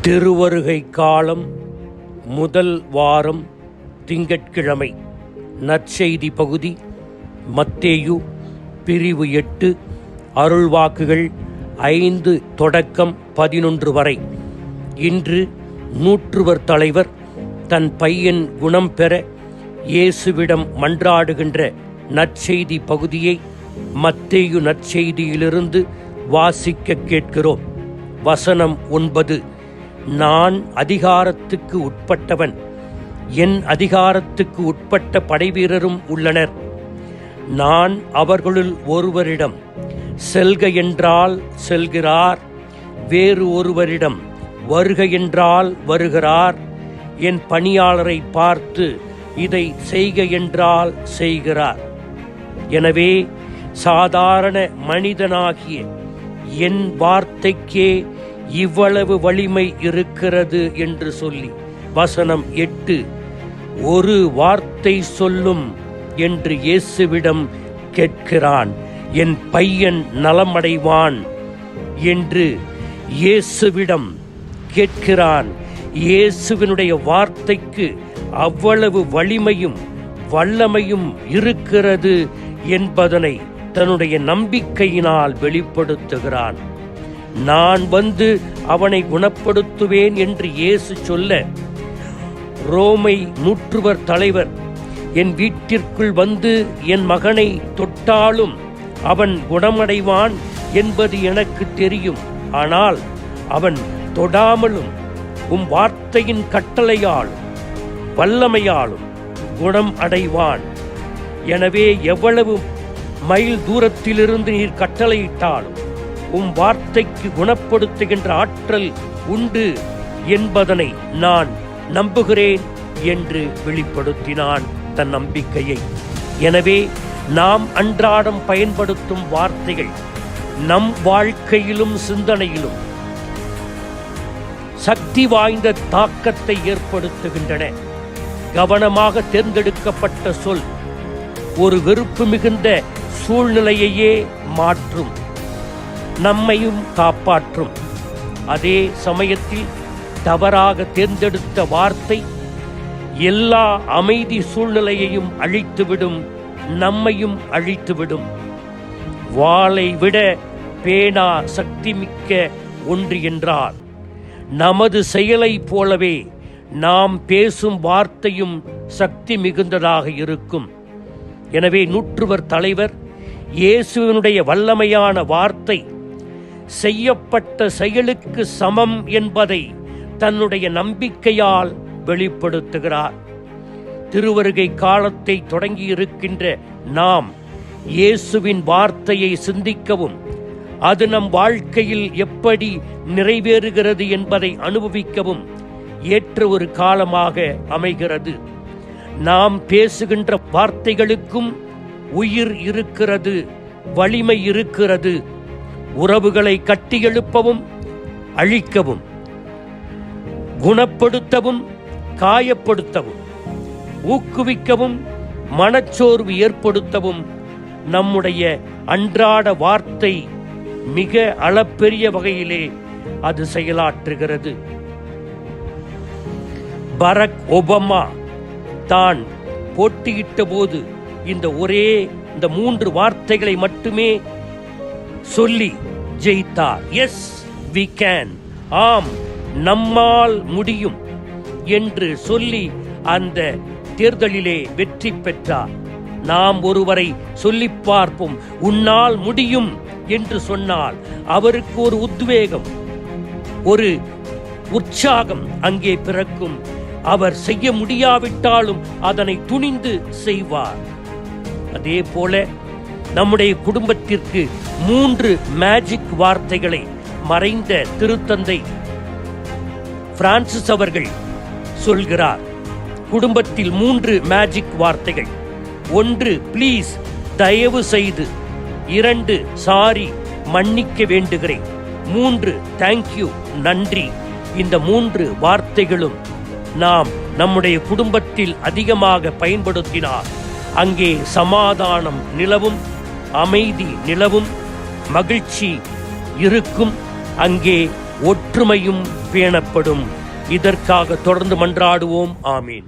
திருவருகை காலம் முதல் வாரம் திங்கட்கிழமை. நற்செய்தி பகுதி மத்தேயு பிரிவு எட்டு அருள்வாக்குகள் ஐந்து தொடக்கம் பதினொன்று வரை. இன்று நூற்றுவர் தலைவர் தன் பையன் குணம் பெற இயேசுவிடம் மன்றாடுகின்ற நற்செய்தி பகுதியை மத்தேயு நற்செய்தியிலிருந்து வாசிக்க கேட்கிறோம். வசனம் ஒன்பது. நான் அதிகாரத்துக்கு உட்பட்டவன். என் அதிகாரத்துக்கு உட்பட்ட படைவீரரும் உள்ளனர். நான் அவர்களுள் ஒருவரிடம் செல்க என்றால் செல்கிறார் வேறு ஒருவரிடம் வருக என்றால் வருகிறார் என் பணியாளரை பார்த்து இதை செய்க என்றால் செய்கிறார். எனவே சாதாரண மனிதனாகிய என் வார்த்தைக்கே இவ்வளவு வலிமை இருக்கிறது என்று சொல்லி வசனம் எட்டு ஒரு வார்த்தை சொல்லும் என்று இயேசுவிடம் கேட்கிறான் என் பையன் நலமடைவான் என்று இயேசுவிடம் கேட்கிறான். இயேசுவினுடைய வார்த்தைக்கு அவ்வளவு வலிமையும் வல்லமையும் இருக்கிறது என்பதனை தன்னுடைய நம்பிக்கையினால் வெளிப்படுத்துகிறான். நான் வந்து அவனை குணப்படுத்துவேன் என்று இயேசு சொல்ல ரோமை நூற்றுவர் தலைவர் என் வீட்டிற்குள் வந்து என் மகனை தொட்டாலும் அவன் குணமடைவான் என்பது எனக்கு தெரியும். ஆனால் அவன் தொடாமலும் உம் வார்த்தையின் கட்டளையாலும் வல்லமையாலும் குணம் அடைவான். எனவே எவ்வளவு மைல் தூரத்திலிருந்து நீர் கட்டளையிட்டாலும் உம் வார்த்தைக்கு குணப்படுத்துகின்ற ஆற்றல் உண்டு என்பதனை நான் நம்புகிறேன் என்று வெளிப்படுத்தினான் தன் நம்பிக்கையை. எனவே நாம் அன்றாடம் பயன்படுத்தும் வார்த்தைகள் நம் வாழ்க்கையிலும் சிந்தனையிலும் சக்தி வாய்ந்த தாக்கத்தை ஏற்படுத்துகின்றன. கவனமாக தேர்ந்தெடுக்கப்பட்ட சொல் ஒரு வெறுப்பு மிகுந்த சூழ்நிலையையே மாற்றும். நம்மையும் காப்பாற்றும். அதே சமயத்தில் தவறாக தேர்ந்தெடுத்த வார்த்தை எல்லா அமைதி சூழ்நிலையையும் அழித்துவிடும் நம்மையும் அழித்துவிடும். வாளை விட பேனா சக்திமிக்க ஒன்று என்றார். நமது செயலைப் போலவே நாம் பேசும் வார்த்தையும் சக்தி மிகுந்ததாக இருக்கும். எனவே நூற்றுவர் தலைவர் இயேசுவினுடைய வல்லமையான வார்த்தை செய்யப்பட்ட செயலுக்கு சமம் என்பதை தன்னுடைய நம்பிக்கையால் வெளிப்படுத்துகிறார். திருவருகை காலத்தை தொடங்கி இருக்கின்ற நாம் இயேசுவின் வார்த்தையை சிந்திக்கவும் அது நம் வாழ்க்கையில் எப்படி நிறைவேறுகிறது என்பதை அனுபவிக்கவும் ஏற்ற ஒரு காலமாக அமைகிறது. நாம் பேசுகின்ற வார்த்தைகளுக்கும் உயிர் இருக்கிறது வலிமை இருக்கிறது உறவுகளை கட்டியெழுப்பவும் அழிக்கவும் குணப்படுத்தவும் காயப்படுத்தவும் ஊக்குவிக்கவும் மனச்சோர்வு ஏற்படுத்தவும் நம்முடைய அன்றாட வார்த்தை மிக அளப்பெரிய வகையிலே அது செயலாற்றுகிறது. பரக் ஒபாமா தான் போட்டியிட்ட போது இந்த ஒரே இந்த மூன்று வார்த்தைகளை மட்டுமே சொல்லி ஜெயித்தார். எஸ் வி கேன் ஆம் நம்மால் முடியும் என்று சொல்லி அந்த தேர்தலிலே வெற்றி பெற்றார். நாம் ஒருவரை சொல்லி பார்ப்போம் உன்னால் முடியும் என்று சொன்னால் அவருக்கு ஒரு உத்வேகம் ஒரு உற்சாகம் அங்கே பிறக்கும். அவர் செய்ய முடியாவிட்டாலும் அதனை துணிந்து செய்வார். அதே போல நம்முடைய குடும்பத்திற்கு மூன்று மேஜிக் வார்த்தைகளை மறைந்த திருத்தந்தை பிரான்சிஸ் அவர்கள் சொல்கிறார். குடும்பத்தில் மூன்று மேஜிக் வார்த்தைகள். ஒன்று ப்ளீஸ் தயவு செய்து. இரண்டு சாரி மன்னிக்க வேண்டுகிறேன். மூன்று தேங்க்யூ நன்றி. இந்த மூன்று வார்த்தைகளும் நாம் நம்முடைய குடும்பத்தில் அதிகமாக பயன்படுத்தினார் அங்கே சமாதானம் நிலவும். அமைதி நிலவும் மகிழ்ச்சி இருக்கும் அங்கே ஒற்றுமையும் பேணப்படும். இதற்காக தொடர்ந்து மன்றாடுவோம். ஆமீன்.